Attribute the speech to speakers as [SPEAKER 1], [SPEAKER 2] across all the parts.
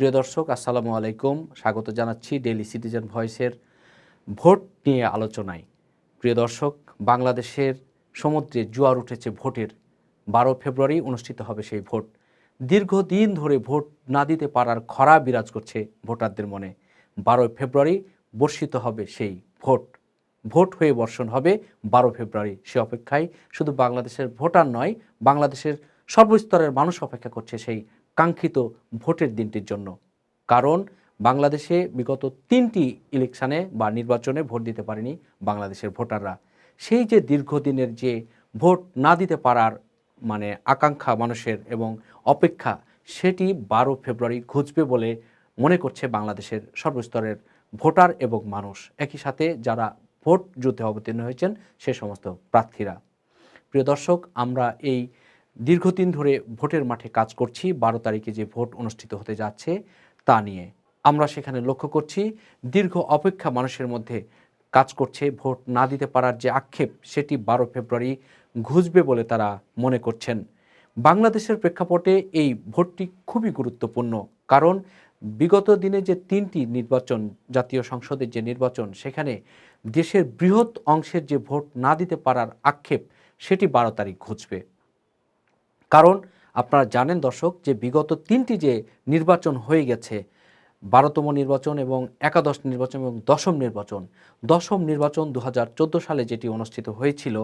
[SPEAKER 1] প্রিয় দর্শক, আসসালামু আলাইকুম। স্বাগত জানাচ্ছি ডেইলি সিটিজেন ভয়েসের ভোট নিয়ে আলোচনায়। প্রিয় দর্শক, বাংলাদেশের সমুদ্রে জোয়ার উঠেছে ভোটের। বারো ফেব্রুয়ারি অনুষ্ঠিত হবে সেই ভোট। দীর্ঘদিন ধরে ভোট না দিতে পারার খরা বিরাজ করছে ভোটারদের মনে। বারোই ফেব্রুয়ারি বর্ষিত হবে সেই ভোট। ভোট হয়ে বর্ষণ হবে বারো ফেব্রুয়ারি। সে অপেক্ষায় শুধু বাংলাদেশের ভোটার নয়, বাংলাদেশের সর্বস্তরের মানুষ অপেক্ষা করছে সেই কাঙ্ক্ষিত ভোটের দিনটির জন্য। কারণ বাংলাদেশে বিগত তিনটি ইলেকশানে বা নির্বাচনে ভোট দিতে পারেনি বাংলাদেশের ভোটাররা। সেই যে দীর্ঘদিনের যে ভোট না দিতে পারার মানে আকাঙ্ক্ষা মানুষের এবং অপেক্ষা, সেটি বারো ফেব্রুয়ারি ঘুচবে বলে মনে করছে বাংলাদেশের সর্বস্তরের ভোটার এবং মানুষ। একই সাথে যারা ভোট যুদ্ধে অবতীর্ণ হয়েছেন, সে সমস্ত প্রার্থীরা। প্রিয় দর্শক, আমরা এই দীর্ঘদিন ধরে ভোটের মাঠে কাজ করছি, বারো তারিখে যে ভোট অনুষ্ঠিত হতে যাচ্ছে তা নিয়ে। আমরা সেখানে লক্ষ্য করছি, দীর্ঘ অপেক্ষা মানুষের মধ্যে কাজ করছে, ভোট না দিতে পারার যে আক্ষেপ সেটি বারো ফেব্রুয়ারি ঘুষবে বলে তারা মনে করছেন। বাংলাদেশের প্রেক্ষাপটে এই ভোটটি খুবই গুরুত্বপূর্ণ কারণ বিগত দিনে যে তিনটি নির্বাচন, জাতীয় সংসদের যে নির্বাচন, সেখানে দেশের বৃহৎ অংশের যে ভোট না দিতে পারার আক্ষেপ সেটি বারো তারিখ ঘুচবে। কারণ আপনারা জানেন দর্শক যে বিগত তিনটি যে নির্বাচন হয়ে গেছে, বারোতম নির্বাচন এবং একাদশ নির্বাচন এবং দশম নির্বাচন দশম নির্বাচন দু হাজার চোদ্দ সালে যেটি অনুষ্ঠিত হয়েছিল,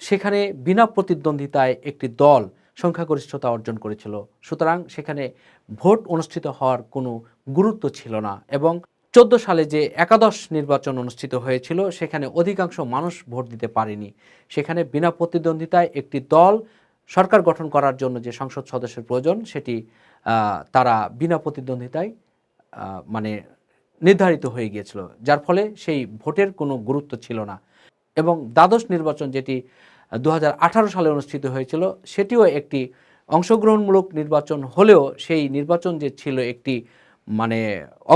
[SPEAKER 1] সেখানে বিনা প্রতিদ্বন্দ্বিতায় একটি দল সংখ্যাগরিষ্ঠতা অর্জন করেছিল। সুতরাং সেখানে ভোট অনুষ্ঠিত হওয়ার কোনো গুরুত্ব ছিল না এবং চোদ্দ সালে যে একাদশ নির্বাচন অনুষ্ঠিত হয়েছিল, সেখানে অধিকাংশ মানুষ ভোট দিতে পারেনি। সেখানে বিনা প্রতিদ্বন্দ্বিতায় একটি দল সরকার গঠন করার জন্য যে সংসদ সদস্যের প্রয়োজন, সেটি তারা বিনা প্রতিদ্বন্দ্বিতায় মানে নির্ধারিত হয়ে গিয়েছিল। যার ফলে সেই ভোটের কোনো গুরুত্ব ছিল না। এবং দ্বাদশ নির্বাচন যেটি দু হাজার আঠারো সালে অনুষ্ঠিত হয়েছিল, সেটিও একটি অংশগ্রহণমূলক নির্বাচন হলেও সেই নির্বাচন যে ছিল একটি মানে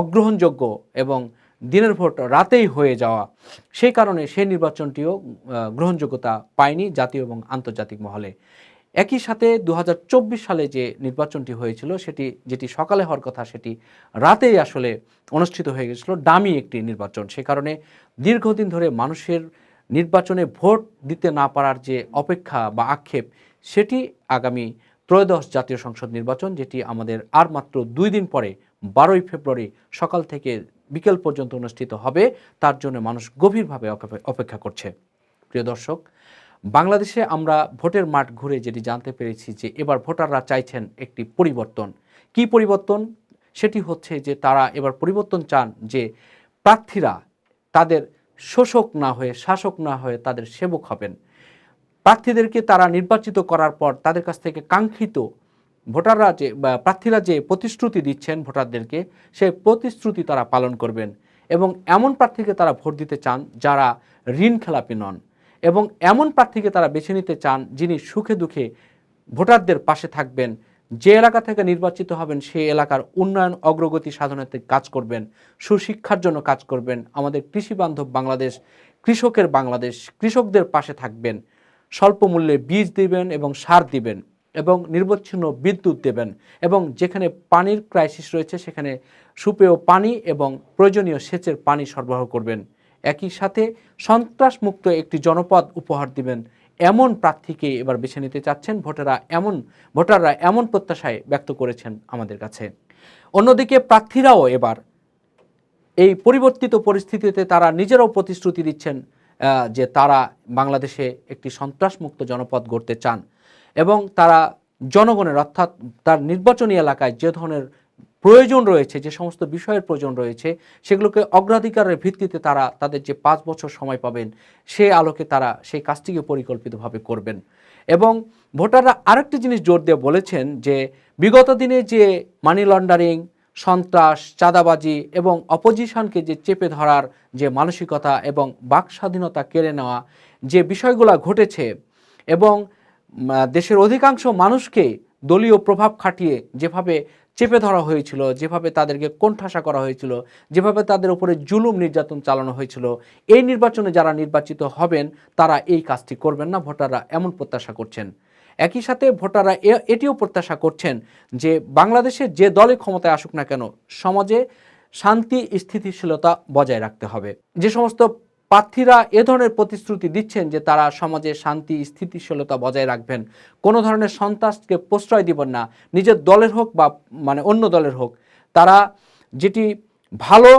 [SPEAKER 1] অগ্রহণযোগ্য এবং দিনের ভোট রাতেই হয়ে যাওয়া, সেই কারণে সেই নির্বাচনটিও গ্রহণযোগ্যতা পায়নি জাতীয় এবং আন্তর্জাতিক মহলে। একই সাথে দু হাজার চব্বিশ সালে যে নির্বাচনটি হয়েছিল, সেটি, যেটি সকালে হওয়ার কথা, সেটি রাতেই আসলে অনুষ্ঠিত হয়ে গেছিল, দামি একটি নির্বাচন। সে কারণে দীর্ঘদিন ধরে মানুষের নির্বাচনে ভোট দিতে না পারার যে অপেক্ষা বা আক্ষেপ, সেটি আগামী ত্রয়োদশ জাতীয় সংসদ নির্বাচন, যেটি আমাদের আর মাত্র দুই দিন পরে, বারোই ফেব্রুয়ারি সকাল থেকে বিকেল পর্যন্ত অনুষ্ঠিত হবে, তার জন্য মানুষ গভীরভাবে অপেক্ষা করছে। প্রিয় দর্শক বাংলাদেশে আমরা ভোটের মাঠ ঘুরে যেটি জানতে পেরেছি যে এবার ভোটাররা চাইছেন একটি পরিবর্তন। কি পরিবর্তন? সেটি হচ্ছে যে তারা এবার পরিবর্তন চান যে প্রার্থীরা তাদের শোষক না হয়ে, শাসক না হয়ে তাদের সেবক হবেন। প্রার্থীদেরকে তারা নির্বাচিত করার পর তাদের কাছ থেকে কাঙ্ক্ষিত ভোটাররা যে প্রার্থীরা যে প্রতিশ্রুতি দিচ্ছেন ভোটারদেরকে সেই প্রতিশ্রুতি তারা পালন করবেন। এবং এমন প্রার্থীকে তারা ভোট দিতে চান যারা ঋণ খেলাপি নন। এবং এমন প্রার্থীকে তারা বেছে নিতে চান যিনি সুখে দুঃখে ভোটারদের পাশে থাকবেন। যে এলাকা থেকে নির্বাচিত হবেন সেই এলাকার উন্নয়ন অগ্রগতি সাধনাতে কাজ করবেন, সুশিক্ষার জন্য কাজ করবেন। আমাদের কৃষি বান্ধব বাংলাদেশ, কৃষকের বাংলাদেশ, কৃষকদের পাশে থাকবেন। স্বল্প মূল্যে বীজ দিবেন এবং সার দিবেন এবং নির্বচ্ছিন্ন বিদ্যুৎ দেবেন এবং যেখানে পানির ক্রাইসিস রয়েছে সেখানে সুপেয় পানি এবং প্রয়োজনীয় সেচের পানি সরবরাহ করবেন। একই সাথে সন্ত্রাসমুক্ত একটি জনপদ উপহার দিবেন। এমন প্রার্থীকে এবার বেছে নিতে চাচ্ছেন ভোটাররা এমন ভোটাররা এমন প্রত্যাশায় ব্যক্ত করেছেন আমাদের কাছে। অন্যদিকে প্রার্থীরাও এবার এই পরিবর্তিত পরিস্থিতিতে তারা নিজেরাও প্রতিশ্রুতি দিচ্ছেন যে তারা বাংলাদেশে একটি সন্ত্রাসমুক্ত জনপদ গড়তে চান। এবং তারা জনগণের অর্থাৎ তার নির্বাচনী এলাকায় যে ধরনের প্রয়োজন রয়েছে, যে সমস্ত বিষয়ের প্রয়োজন রয়েছে, সেগুলোকে অগ্রাধিকারের ভিত্তিতে তারা তাদের যে পাঁচ বছর সময় পাবেন, সে আলোকে তারা সেই কাজটিকে পরিকল্পিতভাবে করবেন। এবং ভোটাররা আরেকটি জিনিস জোর দিয়ে বলেছেন যে, বিগত দিনে যে মানি লন্ডারিং সন্ত্রাস, চাঁদাবাজি এবং অপোজিশনকে যে চেপে ধরার যে মানসিকতা এবং বাক স্বাধীনতা কেড়ে নেওয়া যে বিষয়গুলো ঘটেছে এবং দেশের অধিকাংশ মানুষকে দলীয় প্রভাব খাটিয়ে যেভাবে চেপে ধরা হয়েছিল, যেভাবে তাদেরকে কোণঠাসা করা হয়েছিল, যেভাবে তাদের উপরে জুলুম নির্যাতন চালানো হয়েছিল, এই নির্বাচনে যারা নির্বাচিত হবেন, তারা এই কাজটি করবেন না, ভোটাররা এমন প্রত্যাশা করছেন। একই সাথে ভোটাররা এটিও প্রত্যাশা করছেন যে বাংলাদেশে যে দলে ক্ষমতায় আসুক না কেন, সমাজে শান্তি, স্থিতিশীলতা বজায় রাখতে হবে। যে সমস্ত প্রার্থীরা এ ধরনের প্রতিশ্রুতি দিচ্ছেন যে তারা সমাজে শান্তি, স্থিতিশীলতা বজায় রাখবেন। কোনো ধরনের সন্ত্রাসকে প্রশ্রয় দিবেন না। নিজের দলের হোক বা মানে অন্য দলের হোক, তারা যেটি ভালো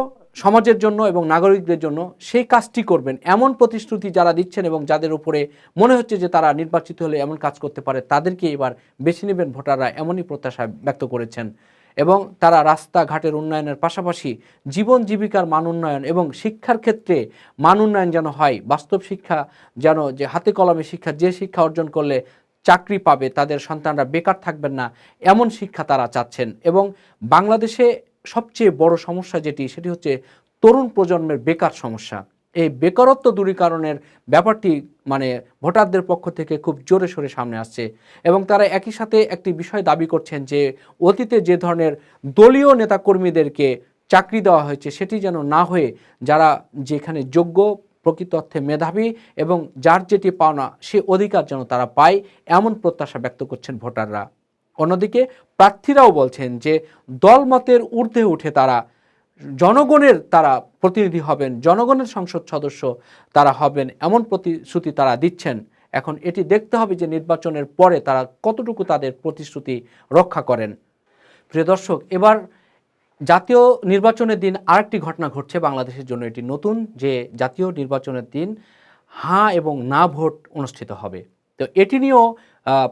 [SPEAKER 1] সমাজের জন্য এবং নাগরিকদের জন্য সেই কাজটি করবেন। এমন প্রতিশ্রুতি যারা দিচ্ছেন এবং যাদের উপরে মনে হচ্ছে যে তারা নির্বাচিত হলে এমন কাজ করতে পারে, তাদেরকে এবার বেছে নেবেন ভোটাররা, এমনই প্রত্যাশা ব্যক্ত করেছেন। এবং তারা রাস্তাঘাটের উন্নয়নের পাশাপাশি জীবন জীবিকার মান উন্নয়ন এবং শিক্ষার ক্ষেত্রে মান উন্নয়ন যেন হয়, বাস্তব শিক্ষা যেন যে হাতে কলমে শিক্ষা, যে শিক্ষা অর্জন করলে চাকরি পাবে, তাদের সন্তানরা বেকার থাকবেন না, এমন শিক্ষা তারা চাচ্ছেন। এবং বাংলাদেশে সবচেয়ে বড় সমস্যা যেটি, সেটি হচ্ছে তরুণ প্রজন্মের বেকার সমস্যা। এই বেকারত্ব দূরীকরণের ব্যাপারটি মানে ভোটারদের পক্ষ থেকে খুব জোরে সোরে সামনে আসছে এবং তারা একই সাথে একটি বিষয় দাবি করছেন যে অতীতে যে ধরনের দলীয় নেতাকর্মীদেরকে চাকরি দেওয়া হয়েছে সেটি যেন না হয়ে যারা যেখানে যোগ্য প্রকৃত অর্থে মেধাবী এবং যার যেটি পাওনা সে অধিকার যেন তারা পায় এমন প্রত্যাশা ব্যক্ত করছেন ভোটাররা। অন্যদিকে প্রার্থীরাও বলছেন যে দলমতের ঊর্ধ্বে উঠে তারা জনগণের তারা প্রতিনিধি হবেন, জনগণের সংসদ সদস্য তারা হবেন, এমন প্রতিশ্রুতি তারা দিচ্ছেন। এখন এটি দেখতে হবে যে নির্বাচনের পরে তারা কতটুকু তাদের প্রতিশ্রুতি রক্ষা করেন। প্রিয় দর্শক, এবার জাতীয় নির্বাচনের দিন আরেকটি ঘটনা ঘটছে বাংলাদেশের জন্য। এটি নতুন যে জাতীয় নির্বাচনের দিন হ্যাঁ এবং না ভোট অনুষ্ঠিত হবে। তো এটি নিয়েও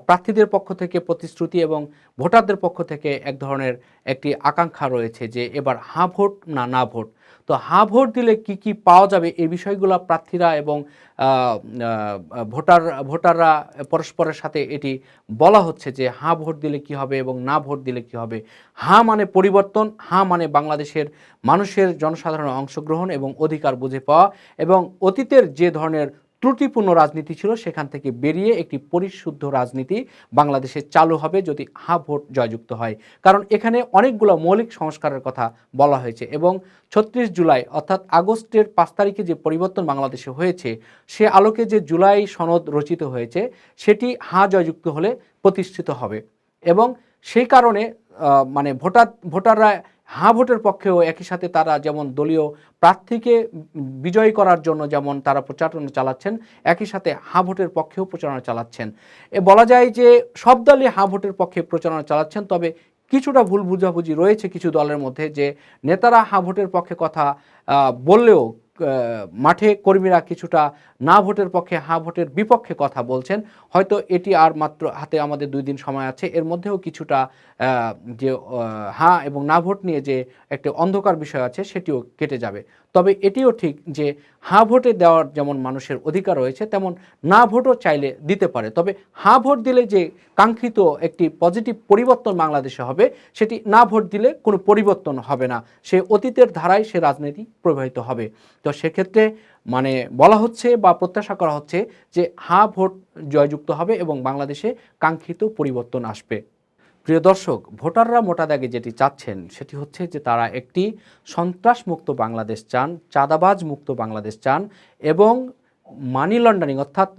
[SPEAKER 1] প্রার্থীদের পক্ষ থেকে প্রতিশ্রুতি এবং ভোটারদের পক্ষ থেকে এক ধরনের একটি আকাঙ্ক্ষা রয়েছে যে এবার হাঁ ভোট না না ভোট। তো হাঁ ভোট দিলে কি কি পাওয়া যাবে এই বিষয়গুলো প্রার্থীরা এবং ভোটার, ভোটাররা পরস্পরের সাথে এটি বলা হচ্ছে যে হাঁ ভোট দিলে কি হবে এবং না ভোট দিলে কি হবে। হাঁ মানে পরিবর্তন, হাঁ মানে বাংলাদেশের মানুষের জনসাধারণের অংশগ্রহণ এবং অধিকার বুঝে পাওয়া এবং অতীতের যে ধরনের ত্রুটিপূর্ণ রাজনীতি ছিল, সেখান থেকে বেরিয়ে একটি পরিশুদ্ধ রাজনীতি বাংলাদেশে চালু হবে যদি হা ভোট জয়যুক্ত হয়। কারণ এখানে অনেকগুলো মৌলিক সংস্কারের কথা বলা হয়েছে এবং ছত্রিশ জুলাই অর্থাৎ আগস্টের পাঁচ তারিখে যে পরিবর্তন বাংলাদেশে হয়েছে, সে আলোকে যে জুলাই সনদ রচিত হয়েছে, সেটি হা জয়যুক্ত হলে প্রতিষ্ঠিত হবে। এবং সেই কারণে মানে ভোটার, ভোটাররা হাঁ ভোটের পক্ষেও একই সাথে তারা যেমন দলীয় প্রার্থীকে বিজয়ী করার জন্য যেমন তারা প্রচারণা চালাচ্ছেন, একই সাথে হাঁ ভোটের পক্ষেও প্রচারণা চালাচ্ছেন। এ বলা যায় যে সব দলই হাঁ ভোটের পক্ষে প্রচারণা চালাচ্ছেন, তবে কিছুটা ভুল বুঝাবুঝি রয়েছে কিছু দলের মধ্যে যে নেতারা হাঁ ভোটের পক্ষে কথা বললেও মাঠে কর্মীরা কিছুটা না ভোটের পক্ষে, হাঁ ভোটের বিপক্ষে কথা বলছেন। হয়তো এটি আর মাত্র হাতে আমাদের দুই দিন সময় আছে। এর মধ্যেও কিছুটা যে হাঁ এবং না ভোট নিয়ে যে একটি অন্ধকার বিষয় আছে, সেটিও কেটে যাবে। তবে এটিও ঠিক যে, হাঁ ভোটে দেওয়ার যেমন মানুষের অধিকার রয়েছে, তেমন না ভোটও চাইলে দিতে পারে। তবে হাঁ ভোট দিলে যে কাঙ্ক্ষিত একটি পজিটিভ পরিবর্তন বাংলাদেশে হবে, সেটি না ভোট দিলে কোনো পরিবর্তন হবে না। সে অতীতের ধারায় সে রাজনীতি প্রবাহিত হবে। তো সেক্ষেত্রে মানে বলা হচ্ছে বা প্রত্যাশা করা হচ্ছে যে হা ভোট জয়যুক্ত হবে এবং বাংলাদেশে কাঙ্ক্ষিত পরিবর্তন আসবে। প্রিয় দর্শক, ভোটাররা মোটা দাগে যেটি চাচ্ছেন সেটি হচ্ছে যে তারা একটি সন্ত্রাসমুক্ত বাংলাদেশ চান, চাঁদাবাজ মুক্ত বাংলাদেশ চান এবং মানি লন্ডারিং অর্থাৎ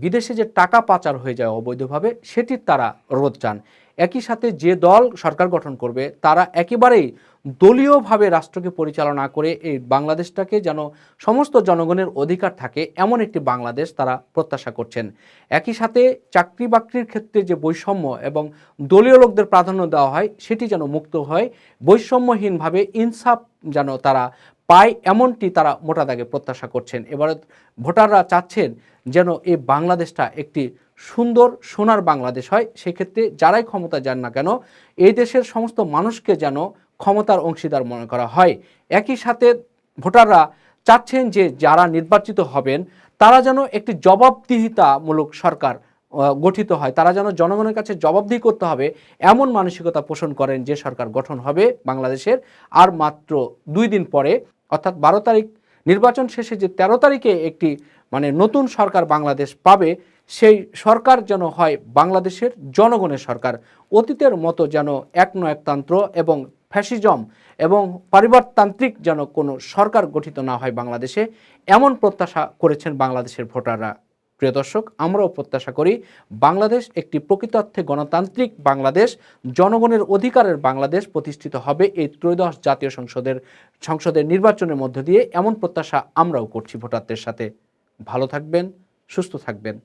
[SPEAKER 1] বিদেশে যে টাকা পাচার হয়ে যায় অবৈধভাবে সেটির তারা রোধ চান। একই সাথে যে দল সরকার গঠন করবে তারা একেবারেই দলীয়ভাবে রাষ্ট্রকে পরিচালনা করে এই বাংলাদেশটাকে যেন সমস্ত জনগণের অধিকার থাকে, এমন একটি বাংলাদেশ তারা প্রত্যাশা করছেন। একই সাথে চাকরি বাকরির ক্ষেত্রে যে বৈষম্য এবং দলীয় লোকদের প্রাধান্য দেওয়া হয়, সেটি যেন মুক্ত হয়, বৈষম্যহীনভাবে ইনসাফ যেন তারা পায়, এমনটি তারা মোটা দাগে প্রত্যাশা করছেন। এবার ভোটাররা চাচ্ছেন যেন এই বাংলাদেশটা একটি সুন্দর, সোনার বাংলাদেশ হয়। সেক্ষেত্রে যারাই ক্ষমতা যান না কেন, এই দেশের সমস্ত মানুষকে যেন ক্ষমতার অংশীদার মনে করা হয়। একই সাথে ভোটাররা চাচ্ছেন যে যারা নির্বাচিত হবেন, তারা যেন একটি জবাবদিহিতামূলক সরকার গঠিত হয়। তারা যেন জনগণের কাছে জবাবদিহি করতে হবে, এমন মানসিকতা পোষণ করেন যে সরকার গঠন হবে বাংলাদেশের। আর মাত্র দুই দিন পরে, অর্থাৎ বারো তারিখ, নির্বাচন শেষে যে তেরো তারিখে একটি মানে নতুন সরকার বাংলাদেশ পাবে, সেই সরকার যেন হয় বাংলাদেশের জনগণের সরকার। অতীতের মতো যেন এক একতন্ত্র এবং ফ্যাসিজম এবং পরিবারতান্ত্রিক যেন কোনো সরকার গঠিত না হয় বাংলাদেশে, এমন প্রত্যাশা করেছেন বাংলাদেশের ভোটাররা। প্রিয় দর্শক, আমরাও প্রত্যাশা করি বাংলাদেশ একটি প্রকৃতার্থে গণতান্ত্রিক বাংলাদেশ, জনগণের অধিকারের বাংলাদেশ প্রতিষ্ঠিত হবে এই ত্রয়োদশ জাতীয় সংসদের সংসদের নির্বাচনের মধ্য দিয়ে, এমন প্রত্যাশা আমরাও করছি ভোটারদের সাথে। ভালো থাকবেন, সুস্থ থাকবেন।